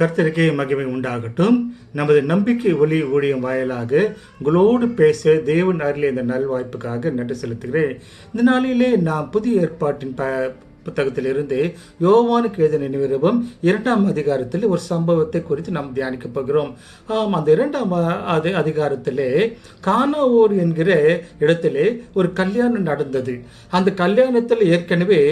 கர்த்தருக்கே மகிமை உண்டாகட்டும். நமது நம்பிக்கை ஒளி ஊழியம் வாயிலாக உங்களோடு பேச தேவன் அருளிய இந்த நல்வாய்ப்புக்காக நன்றி செலுத்துகிறேன். இந்த நாளிலே நாம் புதிய ஏற்பாட்டின் ப புத்தகத்திலிருந்து யோவானுக்கு எழுத நிருபம் இரண்டாம் அதிகாரத்தில் ஒரு சம்பவத்தை குறித்து நாம் தியானிக்க போகிறோம். ஆம் அந்த இரண்டாம் அது அதிகாரத்திலே கானாவூர் என்கிற இடத்திலே ஒரு கல்யாணம் நடந்தது. அந்த கல்யாணத்தில் ஏற்கனவே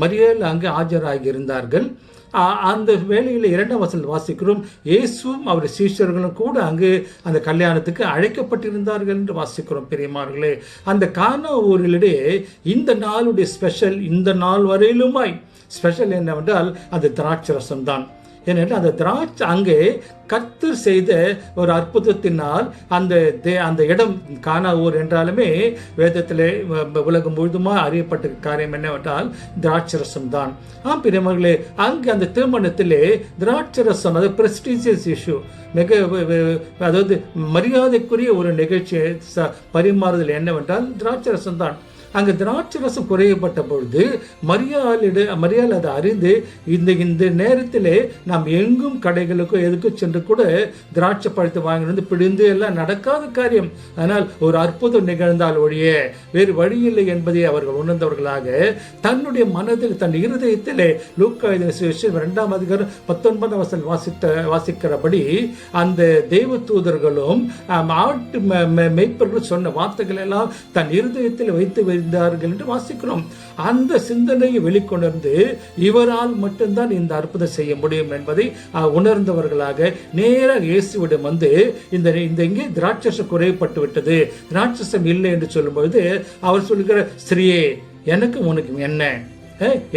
மரியல் அங்கு ஆஜராகி இருந்தார்கள் அந்த வேலையில் இரண்டாம் வசனம் வாசிக்கிறோம் இயேசுவும் அவர் சீஷர்களும் கூட அங்கு அந்த கல்யாணத்துக்கு அழைக்கப்பட்டிருந்தார்கள் என்று வாசிக்கிறோம் பெரியமார்களே. அந்த கானா ஊரிலே இந்த நாளுடைய ஸ்பெஷல் இந்த நாள் வரையிலுமாய் ஸ்பெஷல் என்னவென்றால் அது திராட்சரசம் தான் ஏனென்றால் அந்த திராட்சை அங்கே கர்த்தர் செய்த ஒரு அற்புதத்தினால் அந்த தே அந்த இடம் காணா ஊர் என்றாலுமே வேதத்திலே உலகம் முழுதுமாக அறியப்பட்ட காரியம் என்னவென்றால் திராட்சரசம் தான் ஆம் பிரியமர்களே அங்கே அந்த திருமணத்திலே திராட்சரசம் அது பிரஸ்டீஜியஸ் இஷ்யூ மிக அதாவது மரியாதைக்குரிய ஒரு நிகழ்ச்சியை ச பரிமாறுதல் என்னவென்றால் திராட்சரசம் தான் அங்கே திராட்சை ரசம் குறையப்பட்ட பொழுது மரியாளிட மரியாள் அதை அறிந்து இந்த இந்த நேரத்திலே நாம் எங்கும் கடைகளுக்கோ எதுக்கும் சென்று கூட திராட்சை பழத்தை வாங்கி வந்து பிடிந்து எல்லாம் நடக்காத காரியம். ஆனால் ஒரு அற்புதம் நிகழ்ந்தால் ஒழிய வேறு வழி இல்லை என்பதை அவர்கள் உணர்ந்தவர்களாக தன்னுடைய மனதில் தன் இருதயத்திலே லூக்கா இரண்டாம் அதிகாரம் பத்தொன்பதாம் வசனம் வாசித்த வாசிக்கிறபடி அந்த தெய்வ தூதர்களும் ஆட்டு மெய்ப்பர்களும் சொன்ன வார்த்தைகள் எல்லாம் தன் இருதயத்தில் வைத்து வைத்தார்கள் என்று வாசிக்கிறோம். அந்த சிந்தனையை வெளிக்கொணர்ந்து இவரால் மட்டும்தான் இந்த அற்புதம் செய்ய முடியும் என்பதை உணர்ந்தவர்களாக நேராக இயேசுவிடம் வந்து இந்த இந்த இங்கே திராட்சசம் குறைப்பட்டு விட்டது திராட்சசம் இல்லை என்று சொல்லும்பொழுது அவர் சொல்கிற ஸ்ரீயே எனக்கு உனக்கு என்ன?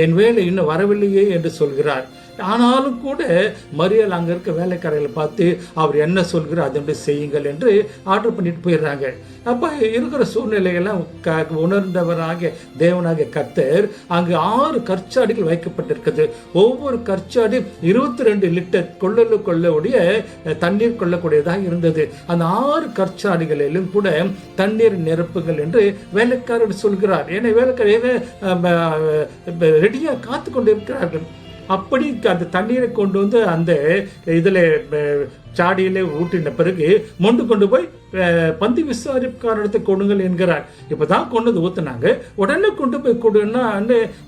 என் வேலை இன்னும் வரவில்லையே என்று சொல்கிறார். ஆனாலும் கூட மறியல் அங்கே இருக்க வேலைக்காரர்களை பார்த்து அவர் என்ன சொல்கிறார் அதன்படி செய்யுங்கள் என்று ஆர்டர் பண்ணிட்டு போயிடுறாங்க. அப்போ இருக்கிற சூழ்நிலையெல்லாம் க உணர்ந்தவராக தேவனாக கத்தர் அங்கு ஆறு கற்சாடிகள் வைக்கப்பட்டிருக்குது. ஒவ்வொரு கற்சாடி இருபத்தி ரெண்டு லிட்டர் கொள்ளலு கொள்ளக்கூடிய தண்ணீர் கொள்ளக்கூடியதாக இருந்தது. அந்த ஆறு கற்சாடிகளிலும் கூட தண்ணீர் நிரப்புகள் என்று வேலைக்காரர் சொல்கிறார். ஏன்னா வேலைக்காரர் ரெடியாக காத்து கொண்டு இருக்கிறார்கள் அப்படி அந்த தண்ணீரை கொண்டு வந்து அந்த இதில் சாடியிலே ஊட்டின பிறகு மொண்டு கொண்டு போய் பந்தி விசாரிப்புக்காரத்தை கொடுங்கள் என்கிறார். இப்பதான் கொண்டு வந்து ஊத்துனாங்க. உடனே கொண்டு போய் கொடுன்னா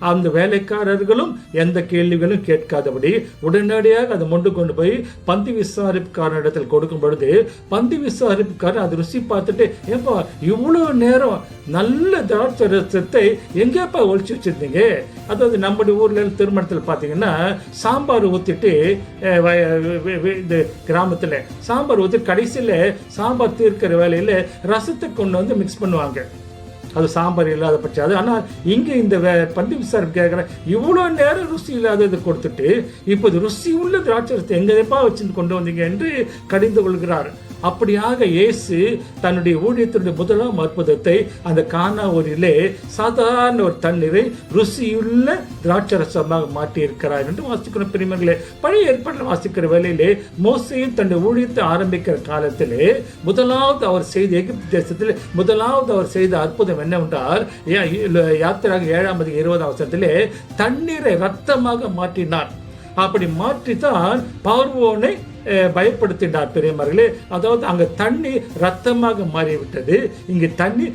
அந்த வேலைக்காரர்களும் எந்த கேள்விகளும் கேட்காதபடி உடனடியாக அதை மொண்டு கொண்டு போய் பந்தி விசாரிப்புக்காரனிடத்தில் கொடுக்கும் பொழுது பந்தி விசாரிப்புக்காரர் அதை ருசி பார்த்துட்டு ஏப்பா இவ்வளவு நேரம் நல்ல திராட்சை ரசத்தை எங்கேப்பா ஒழிச்சு வச்சிருந்தீங்க? அதாவது நம்முடைய ஊர்ல திருமணத்தில் பார்த்தீங்கன்னா சாம்பார் ஊற்றிட்டு இந்த கிராமத்தில் சாம்பார் ஊற்றி கடைசியில் சாம்பார் தீர்க்கிற வேலையில் ரசத்தை கொண்டு வந்து மிக்ஸ் பண்ணுவாங்க. அது சாம்பார் இல்லாத பட்சம். அது ஆனால் இங்கே இந்த வே- பந்தி விசாரிப்பு கேட்குறேன் இவ்வளோ நேரம் ருசி இல்லாததை கொடுத்துட்டு இப்போது ருசி உள்ள திராட்சரத்தை எங்கேப்பா வச்சு கொண்டு வந்தீங்க என்று கடிந்து கொள்கிறார். அப்படியாக இயேசு தன்னுடைய ஊழியத்தினுடைய முதலாம் அற்புதத்தை அந்த கானா ஊரிலே சாதாரண ஒரு தண்ணீரை ருசியுள்ள திராட்சரசமாக மாற்றியிருக்கிறார் என்று வாசிக்கிற பிரிமர்களே பழைய ஏற்பாட்டில் வாசிக்கிற வேலையிலே மோசையும் தன்னுடைய ஊழியத்தை ஆரம்பிக்கிற காலத்திலே முதலாவது அவர் செய்த எகிப்து தேசத்தில் முதலாவது அவர் செய்த அற்புதம் என்னவென்றால் யாத்திராக ஏழாம் அதிகாரம் இருபதாம் வருஷத்திலே தண்ணீரை ரத்தமாக மாற்றினார். அப்படி மாற்றித்தான் பார்வோனை பயப்படுத்தினார் பெரியமார்களே. அதாவது அங்கே தண்ணி ரத்தமாக மாறிவிட்டது. இங்கு தண்ணி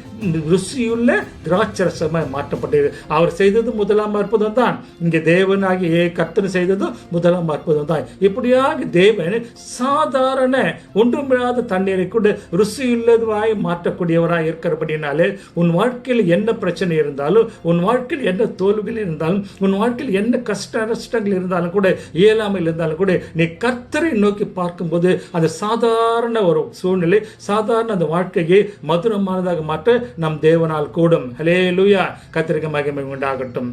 ருசியுள்ள திராட்சரசமாக மாற்றப்பட்டது. அவர் செய்தது முதலாம் அற்புதம் தான் இங்கே தேவனாகி ஏ கத்தனை செய்ததும் முதலாம் அற்புதம் தான் இப்படியாக தேவன் சாதாரண ஒன்றுமில்லாத தண்ணீரை கூட ருசியுள்ளதுவாய் மாற்றக்கூடியவராக இருக்கிறபடினாலே உன் வாழ்க்கையில் என்ன பிரச்சனை இருந்தாலும் உன் வாழ்க்கையில் என்ன தோல்விகள் இருந்தாலும் உன் வாழ்க்கையில் என்ன கஷ்ட நஷ்டங்கள் இருந்தாலும் கூட இயலாமல் இருந்தாலும் கூட நீ கர்த்தரை நோக்கி பார்க்கும்போது அந்த சாதாரண ஒரு சூழ்நிலை சாதாரண அந்த வாழ்க்கையை மதுரமானதாக மாற்ற நம் தேவனால் கூடும். ஹலே லூயா கத்திரிக்க மகிமை உண்டாகட்டும்.